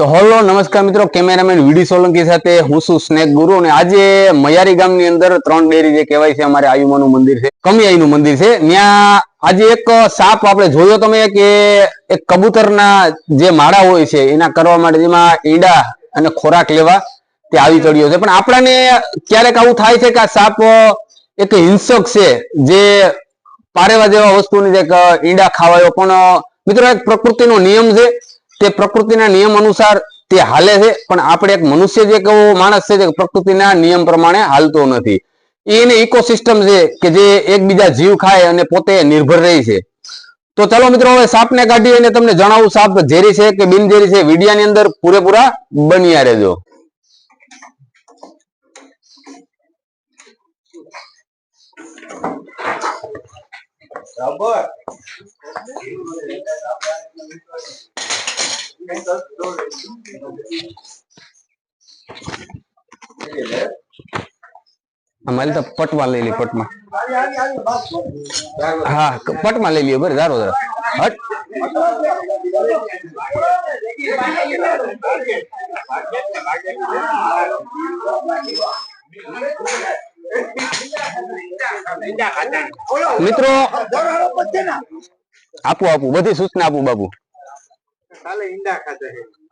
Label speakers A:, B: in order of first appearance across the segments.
A: તો હલો, નમસ્કાર મિત્રો, કેમેરામેન વીડી સોલંકી સાથે હું છું સ્નેક ગુરુ અને આજે મયારી ગામની અંદર ત્રણ ડેરી જે કહેવાય છે, અમારે આયુમાનું મંદિર છે, કમિયાઈનું મંદિર છે. ત્યાં આજે એક સાપ આપણે જોયો તમે કે એક કબૂતરના જે માળા હોય છે, એના કરવા માટે જેમાં ઈંડા અને ખોરાક લેવા તે આવી ચડ્યો છે. પણ આપણાને ક્યારેક આવું થાય છે કે આ સાપ એક હિંસક છે, જે પારેવા જેવા વસ્તુની જે ઈંડા ખાવાયો. પણ મિત્રો, એક પ્રકૃતિનો નિયમ છે તે પ્રકૃતિના નિયમ અનુસાર તે હાલે છે, પણ આપણે એક મનુષ્ય જે કેવો માણસ છે જે પ્રકૃતિના નિયમ પ્રમાણે હાલતો નથી. એની ઇકોસિસ્ટમ છે કે જે એકબીજા જીવ ખાય અને પોતે નિર્ભર રહી છે. તો ચાલો મિત્રો, હવે સાપને કાઢી અને તમને જણાવું, સાપ ઝેરી છે કે બિનઝેરી છે, વિડિયાની અંદર પૂરેપૂરા બન્યા રહેજો. અમારી તો પટમાં લઈ લે, પટમાં. હા પટમાં લઈ લે બરે ધારો ધારો હટ. મિત્રો, આપું આપું, બધી સૂચના આપું, બાબુ.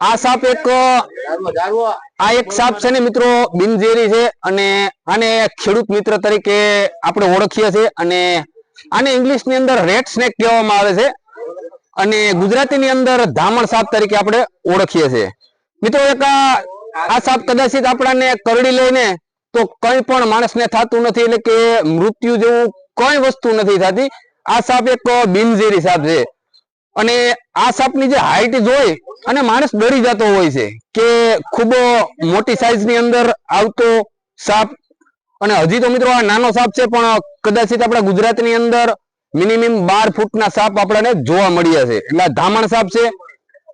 A: આ સાપ એક આ એક સાપ છે ને મિત્રો બિનઝેરી છે અને આને ખેડૂત મિત્ર તરીકે આપણે ઓળખીએ છીએ અને આને ઇંગ્લિશની અંદર રેડ સ્નેક કહેવામાં આવે છે અને ગુજરાતીની અંદર ધામણ સાપ તરીકે આપણે ઓળખીએ છીએ. મિત્રો એક આ આ સાપ કદાચિત આપણાને કરડી લઈને તો કઈ પણ માણસને થતું નથી એટલે કે મૃત્યુ જેવું કઈ વસ્તુ નથી થતી. આ સાપ એક બિનઝેરી સાપ છે. અને આ સાપની જે હાઈટ જોઈ અને માણસ ડરી જતો હોય છે કે ખૂબ મોટી સાઈઝની અંદર આવતો સાપ. અને હજી તો મિત્રો આ નાનો સાપ છે, પણ કદાચિત આપણા ગુજરાતની અંદર મિનિમમ બાર ફૂટના સાપ આપણને જોવા મળ્યા છે. એટલે ધામણ સાપ છે.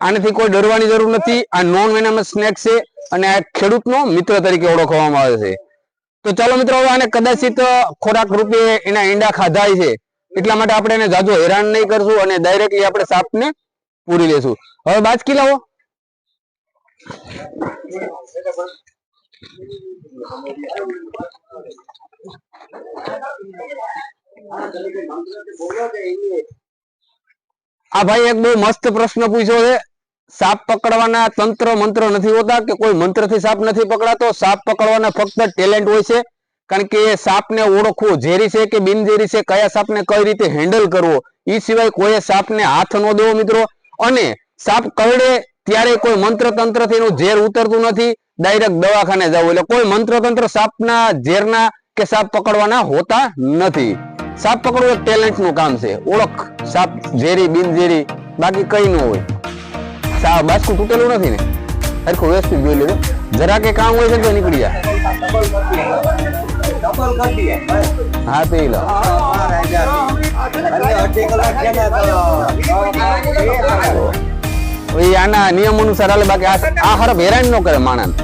A: આનાથી કોઈ ડરવાની જરૂર નથી. આ નોન વેનામસ સ્નેક છે અને આ ખેડૂતનો મિત્ર તરીકે ઓળખવામાં આવે છે. તો ચાલો મિત્રો, હવે આને કદાચિત ખોરાક રૂપે એના ઈંડા ખાધાય છે. એટલા માટે આપણે એને જાજો હેરાન નહીં કરશું અને ડાયરેક્ટલી આપણે સાપને પૂરી લેશું. હવે બાજકી લાવો. આ ભાઈ એક બહુ મસ્ત પ્રશ્ન પૂછ્યો છે. સાપ પકડવાના તંત્ર મંત્ર નથી હોતા કે કોઈ મંત્રથી સાપ નથી પકડાતો? સાપ પકડવાના ફક્ત ટેલેન્ટ હોય છે. કારણ કે સાપને ઓળખવો ઝેરી છે કે બિનઝેરી છે? કયા સાપને કઈ રીતે હેન્ડલ કરવો? એ સિવાય કોઈ સાપને હાથ ન દેવો મિત્રો. અને સાપ કરડે ત્યારે કોઈ મંત્ર તંત્રથી એનું ઝેર ઉતરતું નથી. ડાયરેક્ટ દવાખાને જવું. એટલે કોઈ મંત્ર તંત્ર સાપના ઝેરના કે સાપ પકડવાના હોતા નથી. સાપ પકડવું એક ટેલેન્ટનું કામ છે. ઓળખ સાપ ઝેરી, બિનઝેરી, બાકી કઈ ન હોય. સાપ બાસકું તૂટેલું નથી ને? હરખું વ્યવસ્થિત જોઈ લેજો. જરા કે કામ હોય છે તો નીકળી જાય હા પી લો હવે ઈ આના નિયમ અનુસાર હાલે બાકી આ આ હરફ હેરાન ન કરે માણસ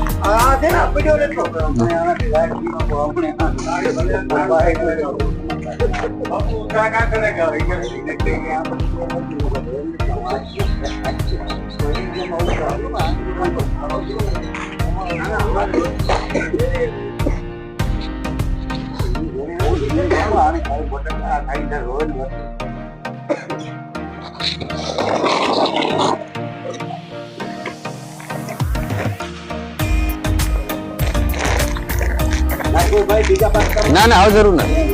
A: ના ના હવે જરૂર નથી.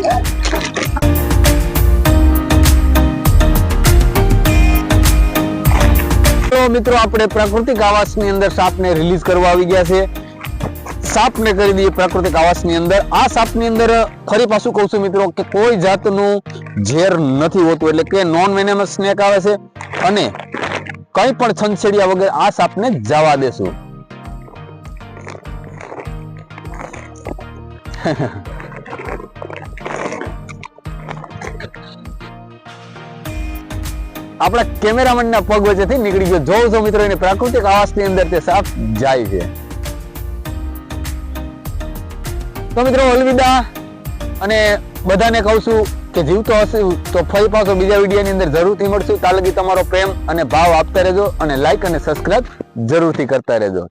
A: મિત્રો, આપણે પ્રાકૃતિક આવાસની અંદર સાપને રિલીઝ કરવા આવી ગયા છે સાપને કરી દઈએ પ્રાકૃતિક આવાસની અંદર. આ સાપની અંદર ફરી પાછું કહું છું મિત્રો કે કોઈ જાતનું ઝેર નથી હોતું, એટલે કે નોન વેનેમસ સ્નેક આવે છે અને કંઈ પણ છંછેડિયા વગર આ સાપને જવા દેશું. આપણા કેમેરામેન ના પગ વચ્ચેથી નીકળી ગયો. જોઉં છો મિત્રો, એની પ્રાકૃતિક આવાસની અંદર તે સાપ જાય છે. તો મિત્રો, અલવિદા અને બધાને કહું છું કે જીવતો હશે તો ફરી પાછો બીજા વિડીયોની અંદર જરૂરથી મળશું. તાલગી લગી તમારો પ્રેમ અને ભાવ આપતા રહેજો અને લાઈક અને સબસ્ક્રાઇબ જરૂરથી કરતા રહેજો.